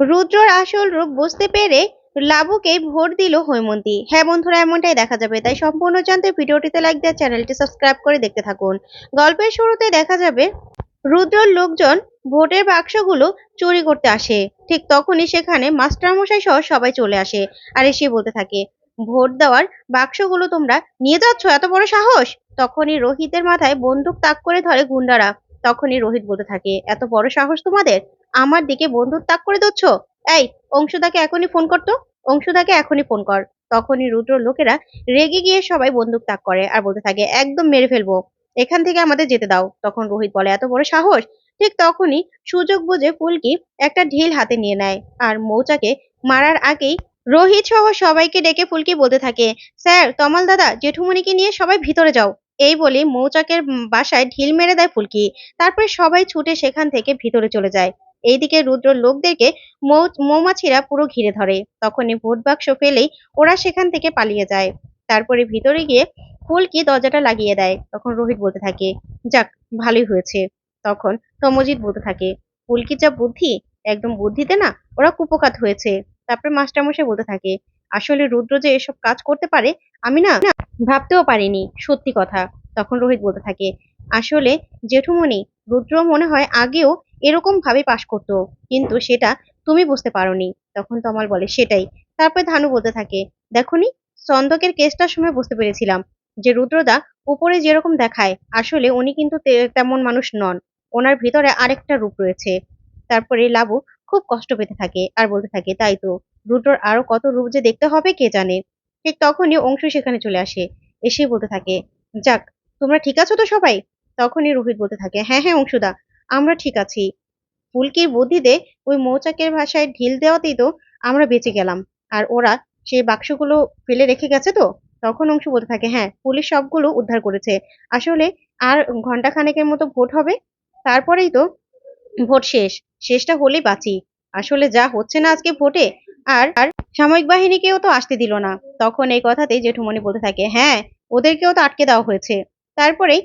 রুদ্রর আসল রূপ বুঝতে পেরে লাবুকে ভোট দিল হৈমন্তী। হ্যাঁ বন্ধুরা, এমনটাই দেখা যাবে। তাই সম্পূর্ণ জানতে ভিডিওটিতে লাইক দিয়ে চ্যানেলটি সাবস্ক্রাইব করে দেখতে থাকুন। গল্পের শুরুতে দেখা যাবে রুদ্রর লোকজন ভোটের বাক্সগুলো চুরি করতে আসে। ঠিক তখনই সেখানে মাস্টারমশাই সহ সবাই চলে আসে আর এসে বলতে থাকে, ভোট দেওয়ার বাক্সগুলো তোমরা নিয়ে যাচ্ছ? এত বড় সাহস? তখনই রোহিতের মাথায় বন্দুক তাক করে ধরে গুন্ডারা। তখনই রোহিত বলতে থাকে, এত বড় সাহস তোমাদের? আমার দিকে বন্দুক তাক করে দিচ্ছ এই, অংশুদাকে এখনই ফোন করতো অংশুদাকে এখনই ফোন কর। তখনই রুদ্র লোকেরা রেগে গিয়ে সবাই বন্দুক তাক করে আর বলতে থাকে, একদম মেরে ফেলব। এখান থেকে আমাদের যেতে দাও। তখন রোহিত বলে, এত বড় সাহস? ঠিক তখনই সুযোগ বুঝে ফুলকি একটা ঢিল হাতে নিয়ে নেয় আর মৌচাকে মারার আগেই রোহিত সহ সবাইকে ডেকে ফুলকি বলতে থাকে, স্যার, তমাল দাদা জেঠুমনিকে নিয়ে সবাই ভিতরে যাও। এই বলে মৌচাকের বাসায় ঢিল মেরে দেয় ফুলকি। তারপরে সবাই ছুটে সেখান থেকে ভিতরে চলে যায়। এইদিকে রুদ্র লোকদেরকে মৌমাছিরা পুরো ঘিরে ধরে। তখনই ভোট বাক্স ফেলেই ওরা সেখান থেকে পালিয়ে যায়। তারপরে ভিতরে গিয়ে ফুলকি দরজাটা লাগিয়ে দেয়। তখন রোহিত বলতে থাকে, যাক, ভালোই হয়েছে। তখন তমজিৎ বলতে থাকে, ফুলকি যা বুদ্ধি, একদম বুদ্ধিতে না, ওরা কুপকাত হয়েছে। তারপরে মাস্টারমশাই বলতে থাকে, আসলে রুদ্র যে এসব কাজ করতে পারে, আমি না, ভাবতেও পারিনি, সত্যি কথা। তখন রোহিত বলতে থাকে, আসলে জেঠুমনি রুদ্র মনে হয় আগেও এরকম ভাবে পাশ করতো কিন্তু সেটা তুমি বুঝতে পারোনি। তখন তমাল বলে সেটাই। তারপরে ধানু বলতে থাকে দেখনি চন্দকের কেসটার সময় বুঝতে পেরেছিলাম যে রুদ্রদা উপরে যেরকম দেখায় আসলে উনি কিন্তু তেমন মানুষ নন। ওনার ভিতরে আরেকটা রূপ রয়েছে। তারপরে লাবু খুব কষ্ট পেতে থাকে আর বলতে থাকে তাই তো রুদ্রর আরও কত রূপ যে দেখতে হবে কে জানে? ঠিক তখনই অংশু সেখানে চলে আসে এসে বলতে থাকে যাক তোমরা ঠিক আছো তো সবাই? তখনই রোহিত বলতে থাকে হ্যাঁ হ্যাঁ অংশুদা আমরা ঠিক আছি। ফুলকির বুদ্ধিতে ওই মৌচাকের ভাষায় ঢিল দেওয়াতেই তো আমরা বেঁচে গেলাম। আর ওরা সেই বাক্সগুলো ফেলে রেখে গেছে তো? তখন অংশু বলতে থাকে হ্যাঁ পুলিশ সবগুলো উদ্ধার করেছে। আসলে আর ঘণ্টা খানেকের মতো ভোট হবে? তারপরেই তো ভোট শেষ। শেষটা হলেই বাঁচি। আসলে যা হচ্ছে না আজকে ভোটে, আর আর সামরিক বাহিনীকেও তো আসতে দিল না। তখন এই কথাতেই জেঠুমনি বলতে থাকে হ্যাঁ ওদেরকেও তো আটকে দেওয়া হয়েছে। তারপরেই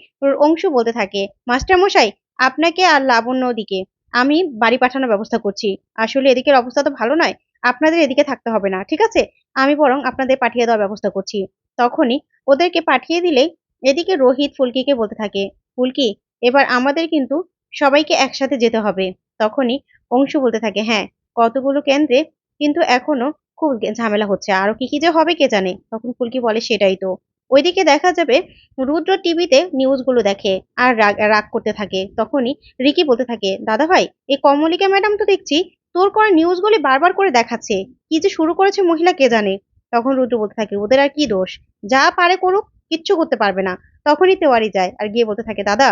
অংশু বলতে থাকে মাস্টার মশাই আপনাকে আর লাবণ্য দিকে আমি বাড়ি পাঠানোর ব্যবস্থা করছি। আসলে এদিকের অবস্থা তো ভালো নয়, আপনাদের এদিকে থাকতে হবে না, ঠিক আছে? আমি বরং আপনাদের পাঠিয়ে দেওয়ার ব্যবস্থা করছি। তখনই ওদেরকে পাঠিয়ে দিলেই এদিকে রোহিত ফুলকিকে বলতে থাকে, ফুলকি, এবার আমাদের কিন্তু সবাইকে একসাথে যেতে হবে। তখনই অংশু বলতে থাকে হ্যাঁ কতগুলো কেন্দ্রে কিন্তু এখনও খুব ঝামেলা হচ্ছে। আরও কি কি যে হবে কে জানে? তখন ফুলকি বলে, সেটাই তো। ওইদিকে দেখা যাবে রুদ্র টিভিতে নিউজগুলো দেখে আর রাগ রাগ করতে থাকে। তখনই রিকি বলতে থাকে, দাদা ভাই, এই কমলিকা ম্যাডাম তো দেখছি, তোর করা নিউজগুলি বারবার করে দেখাচ্ছে। কি যে শুরু করেছে মহিলা কে জানে? তখন রুদ্র বলতে থাকে, ওদের আর কি দোষ? যা পারে করুক, কিচ্ছু করতে পারবে না। তখনই তেওয়ারি যায় আর গিয়ে বলতে থাকে, দাদা,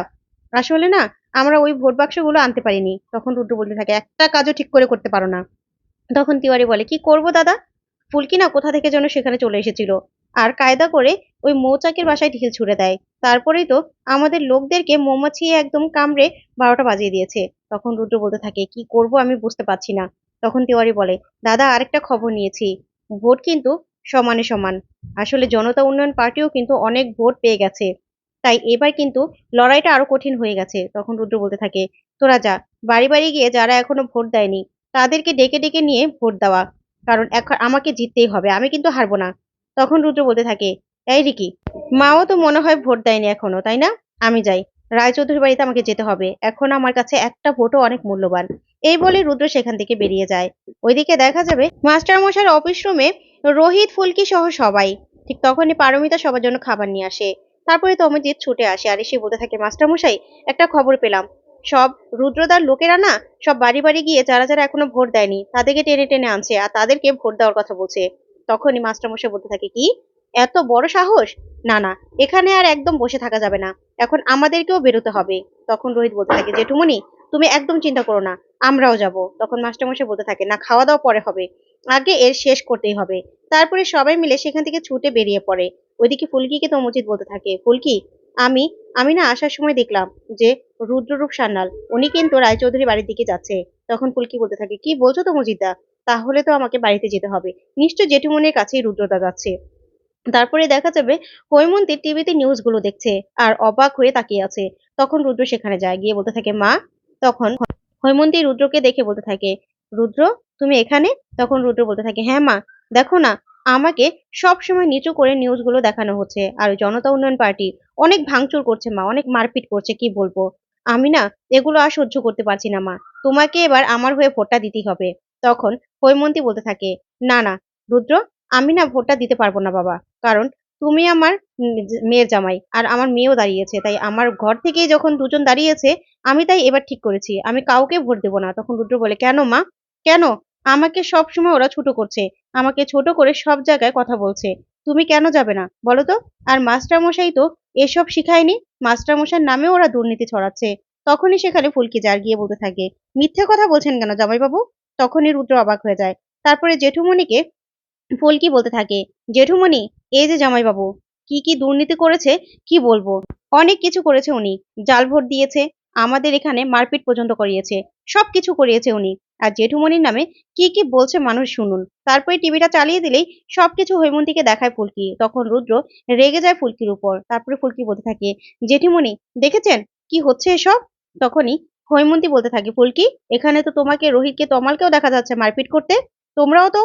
আসলে না, আমরা ওই ভোট বাক্সগুলো আনতে পারিনি। তখন রুদ্র বলতে থাকে, একটা কাজও ঠিক করে করতে পারো না। তখন তিওয়ারি বলে, কি করব দাদা? ফুলকি না কোথা থেকে যেন সেখানে চলে এসেছিল? আর কায়দা করে ওই মৌচাকের বাসায় ঢিল ছুড়ে দেয়। তারপরেই তো আমাদের লোকদেরকে মৌমাছি একদম কামড়ে বারোটা বাজিয়ে দিয়েছে। তখন রুদ্র বলতে থাকে, কি করব আমি বুঝতে পারছি না। তখন তিওয়ারি বলে, দাদা, আরেকটা খবর নিয়েছি। ভোট কিন্তু সমানে সমান। আসলে জনতা উন্নয়ন পার্টিও কিন্তু অনেক ভোট পেয়ে গেছে। তাই এবার কিন্তু লড়াইটা আরও কঠিন হয়ে গেছে। তখন রুদ্র বলতে থাকে, তোরা যা, বাড়ি বাড়ি গিয়ে যারা এখনও ভোট দেয়নি, তাদেরকে ডেকে ডেকে নিয়ে ভোট দেওয়া। কারণ এখন আমাকে জিততেই হবে, আমি কিন্তু হারবো না। তখন রুদ্র বলতে থাকে এই রিকি, মাও তো মনে হয় ভোট দেয়নি এখনও, তাই না? আমি যাই। রায়চৌধুরী বাড়িতে আমাকে যেতে হবে। এখন আমার কাছে একটা ভোটও অনেক মূল্যবান। এই বলে রুদ্র সেখান থেকে বেরিয়ে যায়। ওইদিকে দেখা যাবে মাস্টার মশার অফিস রুমে রোহিত, ফুলকি সহ সবাই। ঠিক তখনই পারমিতা সবার জন্য খাবার নিয়ে আসে। তারপরে তো তমজিৎ ছুটে আসে আর এসে বলতে থাকে মাস্টার মশাই একটা খবর পেলাম। সব রুদ্রদার লোকেরা না, সব বাড়ি বাড়ি গিয়ে যারা যারা এখনও ভোট দেয়নি, তাদেরকে টেনে টেনে আনছে আর তাদেরকে ভোট দেওয়ার কথা বলছে। তখনই মাস্টারমশাই বলতে থাকে, কি? এত বড় সাহস? না না, এখানে আর একদম বসে থাকা যাবে না। এখন আমাদেরকেও বেরোতে হবে। তখন রোহিত বলতে থাকে জেঠুমনি তুমি একদম চিন্তা করো না, আমরাও যাব। তখন মাস্টারমশাই বলতে থাকে, না, খাওয়া দাওয়া পরে হবে। আগে এর শেষ করতেই হবে। তারপরে সবাই মিলে সেখান থেকে ছুটে বেরিয়ে পড়ে। ওইদিকে ফুলকিকে তমজিৎ বলতে থাকে, ফুলকি, আমি আমি না আসার সময় দেখলাম যে রুদ্ররূপ সান্যাল, উনি কিন্তু রায়চৌধুরী বাড়ির দিকে যাচ্ছে। তখন ফুলকি বলতে থাকে, কি বলছো তো মজিদা তাহলে তো আমাকে বাড়িতে যেতে হবে। নিশ্চয় জেঠুমনির কাছেই রুদ্রদা যাচ্ছে। তারপরে দেখা যাবে হৈমন্তী টিভিতে নিউজগুলো দেখছে আর অবাক হয়ে তাকিয়ে আছে। তখন রুদ্র সেখানে যায়, গিয়ে বলতে থাকে, মা, তখন হৈমন্তী রুদ্রকে দেখে বলতে থাকে, রুদ্র, তুমি এখানে? তখন রুদ্র বলতে থাকে হ্যাঁ মা, দেখো না, আমাকে সব সময় নিচু করে নিউজগুলো দেখানো হচ্ছে আর জনতা উন্নয়ন পার্টি অনেক ভাঙচুর করছে, মা, অনেক মারপিট করছে, কি বলব? আমি না এগুলো আর সহ্য করতে পারছি না, মা, তোমাকে এবার আমার হয়ে ভোটটা দিতেই হবে। তখন হৈমন্তী বলতে থাকে, না না, রুদ্র আমি না ভোটটা দিতে পারব না, বাবা। কারণ তুমি আমার মেয়ের জামাই, আর আমার মেয়েও দাঁড়িয়েছে। তাই আমার ঘর থেকেই যখন দুজন দাঁড়িয়েছে, আমি তাই এবার ঠিক করেছি। আমি কাউকে ভোট দেবো না। তখন রুদ্র বলে, কেন মা? কেন? আমাকে সব সময় ওরা ছোট করছে। আমাকে ছোট করে সব জায়গায় কথা বলছে। তুমি কেন যাবে না? বলো তো? আর মাস্টার মশাই তো এসব শিখায়নি। মাস্টার মশাইয়ের নামে ওরা দুর্নীতি ছড়াচ্ছে। তখনই সেখানে ফুলকি যার গিয়ে বলতে থাকে, মিথ্যে কথা বলছেন কেন জামাইবাবু? তখনই রুদ্র অবাক হয়ে যায়। তারপরে জেঠুমণিকে ফুলকি বলতে থাকে, জেঠুমণি, এই যে জামাইবাবু, কি কি দুর্নীতি করেছে, কি বলব? অনেক কিছু করেছে উনি, জাল ভোট দিয়েছে, আমাদের এখানে মারপিট পর্যন্ত করিয়েছে, সব কিছু করিয়েছে উনি। আর জেঠুমণির নামে কি কি বলছে মানুষ শুনুন। তারপরে টিভিটা চালিয়ে দিলেই সবকিছু হৈমন্তীকে দেখায় ফুলকি, তখন রুদ্র রেগে যায় ফুলকির উপর। তারপরে ফুলকি বলতে থাকে, জেঠিমণি, দেখেছেন কি হচ্ছে এসব? তখনই হৈমন্তী বলতে থাকে, ফুলকি, এখানে তো তোমাকে, রোহিতকে, তমালকেও দেখা যাচ্ছে মারপিট করতে। তোমরাও তো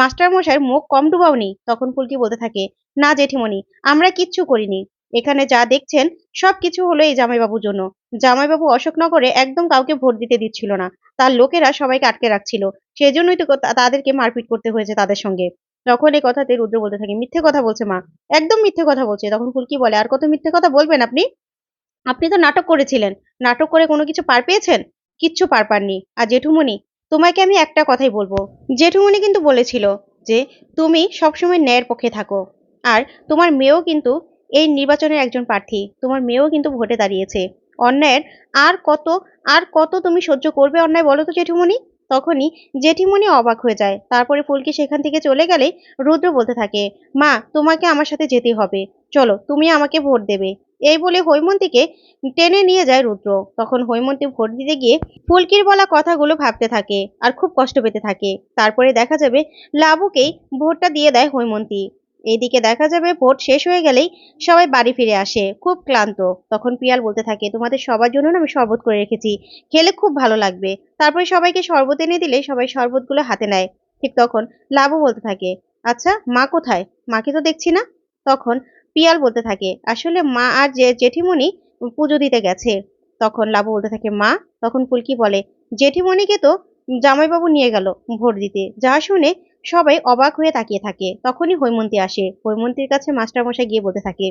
মাস্টার মশাইয়ের মুখ কম ডুবাওনি, তখন ফুলকি বলতে থাকে, না জেঠিমণি, আমরা কিচ্ছু করিনি। এখানে যা দেখছেন, সব কিছু হলো এই জামাইবাবুর জন্য। জামাইবাবু অশোকনগরে একদম কাউকে ভোট দিতে দিচ্ছিল না। তার লোকেরা সবাইকে আটকে রাখছিল। সেই জন্যই তো, তাদেরকে মারপিট করতে হয়েছে তাদের সঙ্গে। তখন এই কথাতে রুদ্র বলতে থাকে, মিথ্যে কথা বলছে মা, একদম মিথ্যে কথা বলছে। তখন ফুলকি বলে, আর কত মিথ্যে কথা বলবেন আপনি? আপনি তো নাটক করেছিলেন। নাটক করে কোনো কিছু পার পেয়েছেন? কিচ্ছু পার পাননি। আর জেঠুমণি তোমাকে আমি একটা কথাই বলব। জেঠুমণি কিন্তু বলেছিল যে, তুমি সবসময় ন্যায়ের পক্ষে থাকো। আর তোমার মেয়েও কিন্তু এই নির্বাচনের একজন প্রার্থী। তোমার মেয়েও কিন্তু ভোটে দাঁড়িয়েছে। অন্যায়ের আর কত আর কত তুমি সহ্য করবে অন্যায় বলো তো জেঠুমণি? তখনই জেঠিমণি অবাক হয়ে যায়। তারপরে ফুলকি সেখান থেকে চলে গেলে রুদ্র বলতে থাকে, মা, তোমাকে আমার সাথে যেতে হবে। চলো, তুমি আমাকে ভোট দেবে। এই বলে হৈমন্তীকে টেনে নিয়ে যায় রুদ্র। তখন হৈমন্তী ভোট দিতে গিয়ে ফুলকির বলা কথাগুলো ভাবতে থাকে আর খুব কষ্ট পেতে থাকে। তারপরে দেখা যাবে লাবুকেই ভোটটা দিয়ে দেয় হৈমন্তী। এদিকে দেখা যাবে ভোট শেষ হয়ে গেলেই সবাই বাড়ি ফিরে আসে, খুব ক্লান্ত। তখন পিয়াল বলতে থাকে, তোমাদের সবার জন্য না আমি শরবত করে রেখেছি, খেলে খুব ভালো লাগবে। তারপরে সবাইকে শরবত এনে দিলে সবাই শরবতগুলো হাতে নেয়। ঠিক তখন লাবু বলতে থাকে আচ্ছা মা কোথায়? মাকে তো দেখছি না? তখন পিয়াল বলতে থাকে। আসলে মা আর যে জেঠিমণি পুজো দিতে গেছে। তখন লাবু বলতে থাকে, মা? তখন ফুলকি বলে, জেঠিমণিকে তো জামাইবাবু নিয়ে গেল ভোট দিতে। যা শুনে সবাই অবাক হয়ে তাকিয়ে থাকে। তখনই হৈমন্তী আসে। হৈমন্তীর কাছে মাস্টারমশাই গিয়ে বলতে থাকে,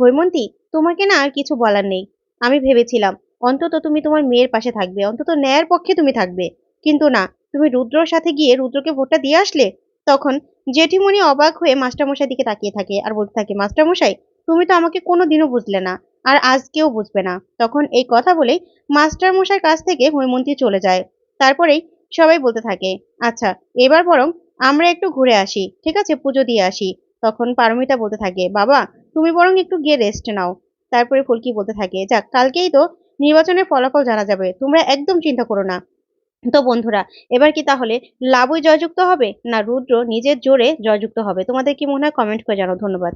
হৈমন্তী, তোমাকে না আর কিছু বলার নেই। আমি ভেবেছিলাম, অন্তত তুমি তোমার মেয়ের পাশে থাকবে, অন্তত ন্যায়ের পক্ষে তুমি থাকবে। কিন্তু না, তুমি রুদ্রর সাথে গিয়ে রুদ্রকে ভোটটা দিয়ে আসলে? তখন জেঠিমণি অবাক হয়ে মাস্টারমশাই দিকে তাকিয়ে থাকে আর বলতে থাকে, মাস্টারমশাই, তুমি তো আমাকে কোনোদিনও বুঝলে না আর আজকেও বুঝবে না। তখন এই কথা বলেই মাস্টারমশাইয়ের কাছ থেকে হৈমন্তী চলে যায়। তারপরেই সবাই বলতে থাকে আচ্ছা এবার বরং আমরা একটু ঘুরে আসি, ঠিক আছে? পুজো দিয়ে আসি। তখন পারমিতা বলতে থাকে, বাবা, তুমি বরং একটু গিয়ে রেস্ট নাও। তারপরে ফুলকি বলতে থাকে, যাক, কালকেই তো নির্বাচনের ফলাফল জানা যাবে, তোমরা একদম চিন্তা করো না। তো বন্ধুরা, এবার কি তাহলে লাবই জয়যুক্ত হবে না রুদ্র নিজের জোরে জয়যুক্ত হবে? তোমাদের কি মনে হয়? কমেন্ট করে জানাও। ধন্যবাদ।